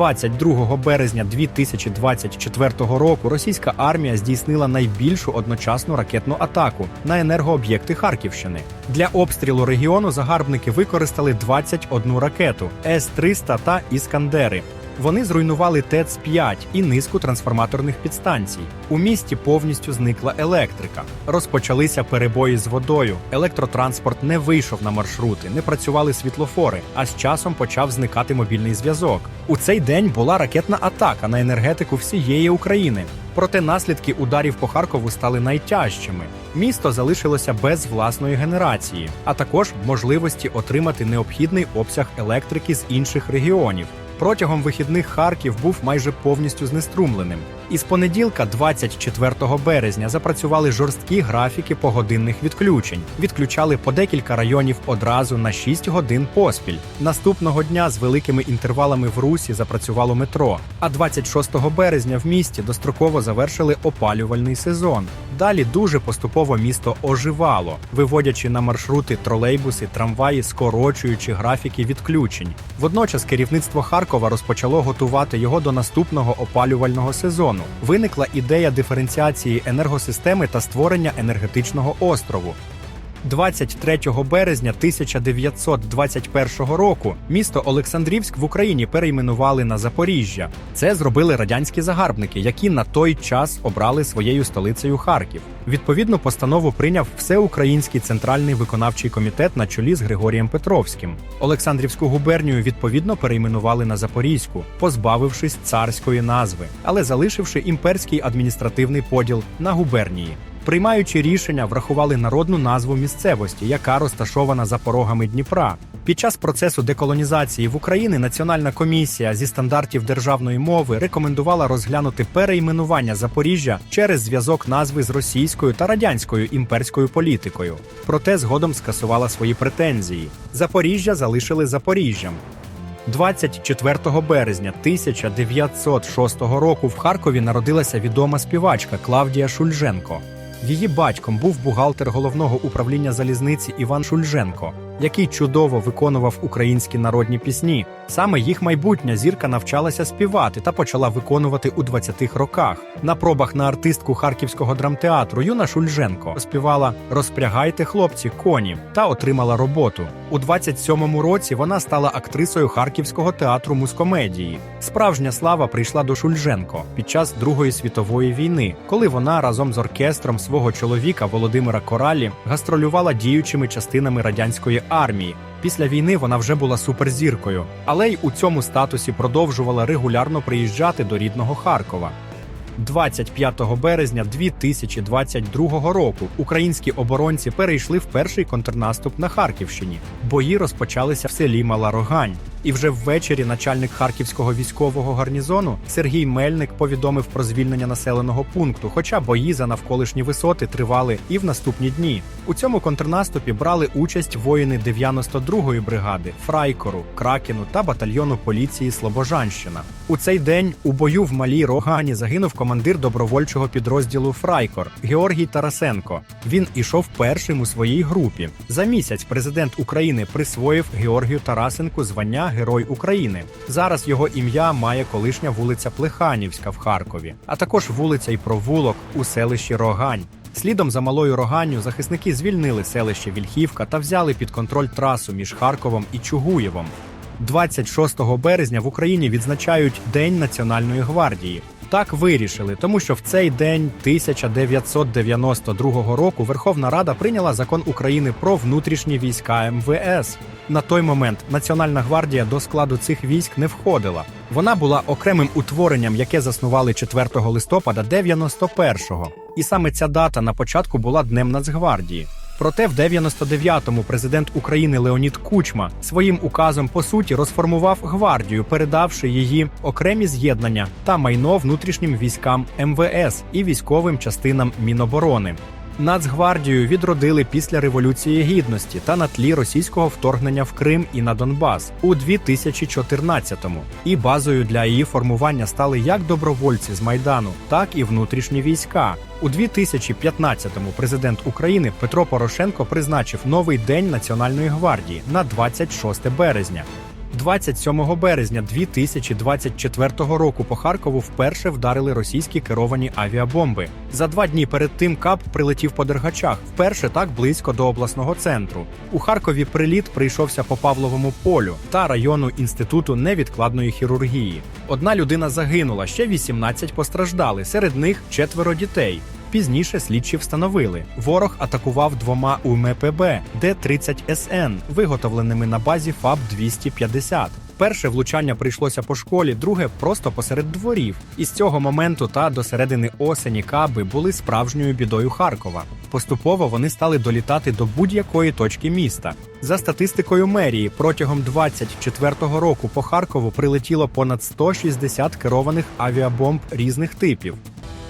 22 березня 2024 року російська армія здійснила найбільшу одночасну ракетну атаку на енергооб'єкти Харківщини. Для обстрілу регіону загарбники використали 21 ракету С-300 та Іскандери. Вони зруйнували ТЕЦ-5 і низку трансформаторних підстанцій. У місті повністю зникла електрика. Розпочалися перебої з водою. Електротранспорт не вийшов на маршрути, не працювали світлофори, а з часом почав зникати мобільний зв'язок. У цей день була ракетна атака на енергетику всієї України. Проте наслідки ударів по Харкову стали найтяжчими. Місто залишилося без власної генерації, а також можливості отримати необхідний обсяг електрики з інших регіонів. Протягом вихідних Харків був майже повністю знеструмленим. Із понеділка, 24 березня, запрацювали жорсткі графіки погодинних відключень. Відключали по декілька районів одразу на 6 годин поспіль. Наступного дня з великими інтервалами в русі запрацювало метро. А 26 березня в місті достроково завершили опалювальний сезон. Далі дуже поступово місто оживало, виводячи на маршрути тролейбуси, трамваї, скорочуючи графіки відключень. Водночас керівництво Харкова розпочало готувати його до наступного опалювального сезону. Виникла ідея диференціації енергосистеми та створення енергетичного острову. 23 березня 1921 року місто Олександрівськ в Україні перейменували на Запоріжжя. Це зробили радянські загарбники, які на той час обрали своєю столицею Харків. Відповідну постанову прийняв Всеукраїнський центральний виконавчий комітет на чолі з Григорієм Петровським. Олександрівську губернію відповідно перейменували на Запорізьку, позбавившись царської назви, але залишивши імперський адміністративний поділ на губернії. Приймаючи рішення, врахували народну назву місцевості, яка розташована за порогами Дніпра. Під час процесу деколонізації в Україні Національна комісія зі стандартів державної мови рекомендувала розглянути перейменування Запоріжжя через зв'язок назви з російською та радянською імперською політикою. Проте згодом скасувала свої претензії. Запоріжжя залишили Запоріжжям. 24 березня 1906 року в Харкові народилася відома співачка Клавдія Шульженко. Її батьком був бухгалтер головного управління залізниці Іван Шульженко, який чудово виконував українські народні пісні. Саме їх майбутня зірка навчалася співати та почала виконувати у 20-х роках. На пробах на артистку Харківського драмтеатру Юна Шульженко співала Розпрягайте хлопці коні та отримала роботу. У 27-му році вона стала актрисою Харківського театру мускомедії. Справжня слава прийшла до Шульженко під час Другої світової війни, коли вона разом з оркестром свого чоловіка Володимира Коралі гастролювала діючими частинами радянської армії. Після війни вона вже була суперзіркою, але й у цьому статусі продовжувала регулярно приїжджати до рідного Харкова. 25 березня 2022 року українські оборонці перейшли в перший контрнаступ на Харківщині. Бої розпочалися в селі Мала Рогань. І вже ввечері начальник харківського військового гарнізону Сергій Мельник повідомив про звільнення населеного пункту, хоча бої за навколишні висоти тривали і в наступні дні. У цьому контрнаступі брали участь воїни 92-ї бригади, Фрайкору, Кракену та батальйону поліції Слобожанщина. У цей день у бою в малій Рогані загинув командир добровольчого підрозділу Фрайкор Георгій Тарасенко. Він ішов першим у своїй групі. За місяць президент України присвоїв Георгію Тарасенку звання Герой України. Зараз його ім'я має колишня вулиця Плеханівська в Харкові, а також вулиця й провулок у селищі Рогань. Слідом за малою Роганню захисники звільнили селище Вільхівка та взяли під контроль трасу між Харковом і Чугуєвом. 26 березня в Україні відзначають День Національної гвардії. Так вирішили, тому що в цей день 1992 року Верховна Рада прийняла закон України про внутрішні війська МВС. На той момент Національна гвардія до складу цих військ не входила. Вона була окремим утворенням, яке заснували 4 листопада 91-го. І саме ця дата на початку була Днем Нацгвардії. Проте в 99-му президент України Леонід Кучма своїм указом по суті розформував гвардію, передавши її окремі з'єднання та майно внутрішнім військам МВС і військовим частинам Міноборони. Нацгвардію відродили після Революції Гідності та на тлі російського вторгнення в Крим і на Донбас у 2014-му. І базою для її формування стали як добровольці з Майдану, так і внутрішні війська. У 2015-му президент України Петро Порошенко призначив новий день Національної гвардії на 26 березня. 27 березня 2024 року по Харкову вперше вдарили російські керовані авіабомби. За два дні перед тим КАП прилетів по Дергачах, вперше так близько до обласного центру. У Харкові приліт прийшовся по Павловому полю та району інституту невідкладної хірургії. Одна людина загинула, ще 18 постраждали. Серед них четверо дітей. Пізніше слідчі встановили, ворог атакував двома УМПБ Д-30СН, виготовленими на базі ФАБ 250. Перше влучання прийшлося по школі, друге просто посеред дворів. І з цього моменту та до середини осені каби були справжньою бідою Харкова. Поступово вони стали долітати до будь-якої точки міста. За статистикою мерії, протягом 24-го року по Харкову прилетіло понад 160 керованих авіабомб різних типів.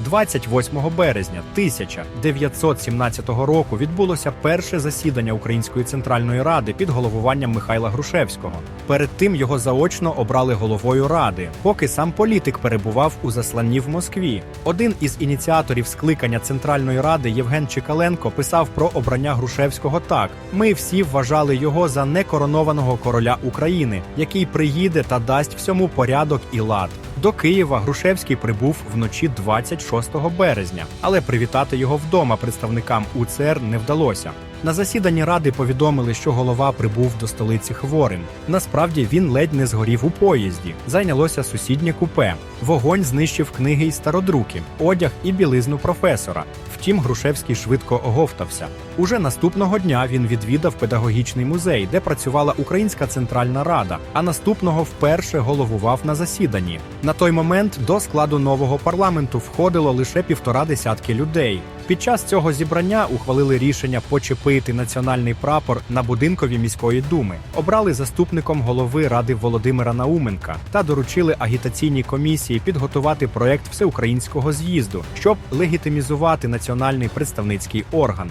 28 березня 1917 року відбулося перше засідання Української центральної ради під головуванням Михайла Грушевського. Перед тим його заочно обрали головою ради, поки сам політик перебував у засланні в Москві. Один із ініціаторів скликання Центральної ради Євген Чекаленко писав про обрання Грушевського так: ми всі вважали його за некоронованого короля України, який приїде та дасть всьому порядок і лад. До Києва Грушевський прибув вночі 26 березня, але привітати його вдома представникам УЦР не вдалося. На засіданні ради повідомили, що голова прибув до столиці хворим. Насправді він ледь не згорів у поїзді. Зайнялося сусіднє купе. Вогонь знищив книги й стародруки, одяг і білизну професора. Втім, Грушевський швидко оговтався. Уже наступного дня він відвідав педагогічний музей, де працювала Українська Центральна Рада, а наступного вперше головував на засіданні. На той момент до складу нового парламенту входило лише півтора десятки людей. Під час цього зібрання ухвалили рішення почепити національний прапор на будинкові міської думи, обрали заступником голови ради Володимира Науменка та доручили агітаційній комісії підготувати проект всеукраїнського з'їзду, щоб легітимізувати національний представницький орган.